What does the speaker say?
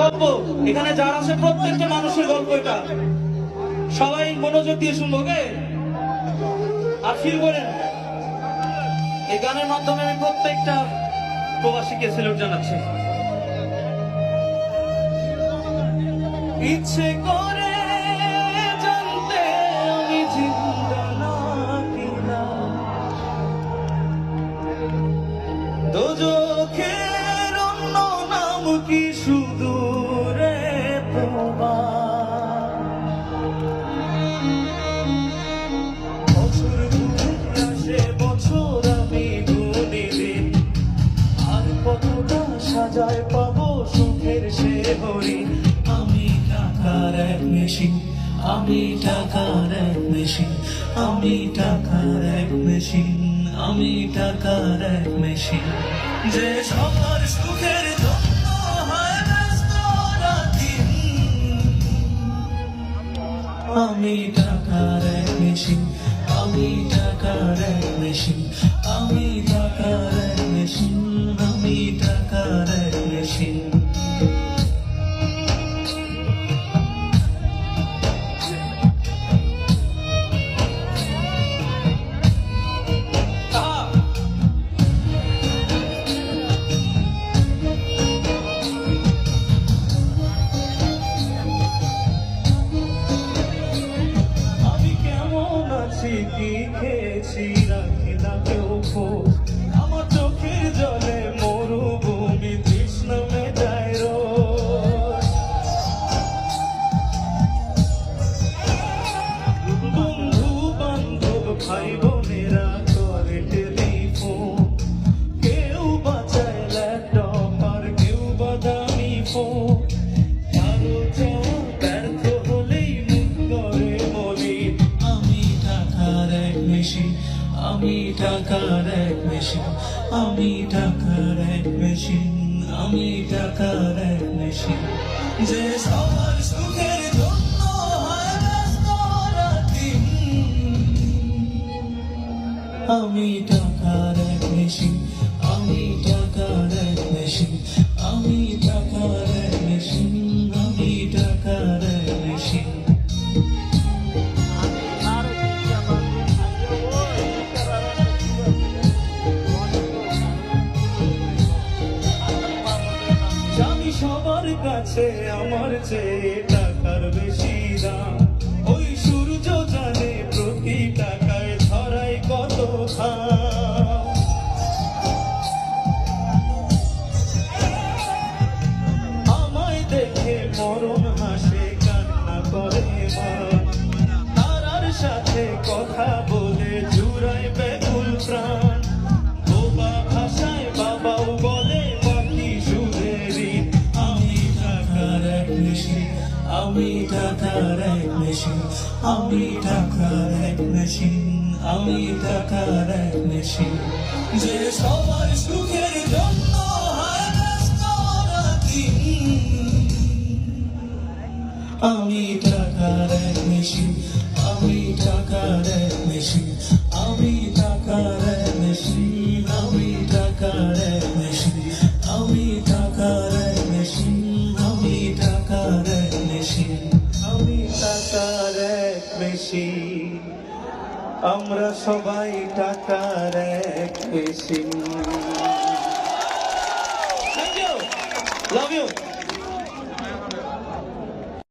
গল্প। এখানে যার আছে প্রত্যেকটা মানুষের গল্প এটা। সবাই মনোযোগ দিয়ে শুনব, ওকে? আর ফিল করেন। এই গানের মাধ্যমে আমি প্রত্যেকটা প্রবাসীকে সেলুট জানাচ্ছি। ইচ্ছে করে জানতে আমি জিন্দা না দোজখের হরি আমি টাকার এক মেশিন, আমি টাকার এক মেশিন, আমি টাকার এক মেশিন, আমি টাকার এক মেশিন। যে সবার সুখের আমি টাকার এক মেশিন, আমি টাকার এক মেশিন, আমি 나 배고파 টাকার এক মেশিন আমি টাকার এক মেশিন আমি টাকার এক মেশিন যে সবার সুখের জন্য। আমি টাকার এক মেশিন কাছে আমার চেয়ে টাকার বেশি। আমি টাকার এক মেশিন? আমি টাকার এক মেশিন? আমি টাকার এক মেশিন? যে সবার সুখের জন্য। আমি টাকার এক মেশিন? আমি টাকার এক মেশিন? আমি টাকার মেশিন আমি টাকার এক বেশি। আমরা সবাই টাকার এক বেশি।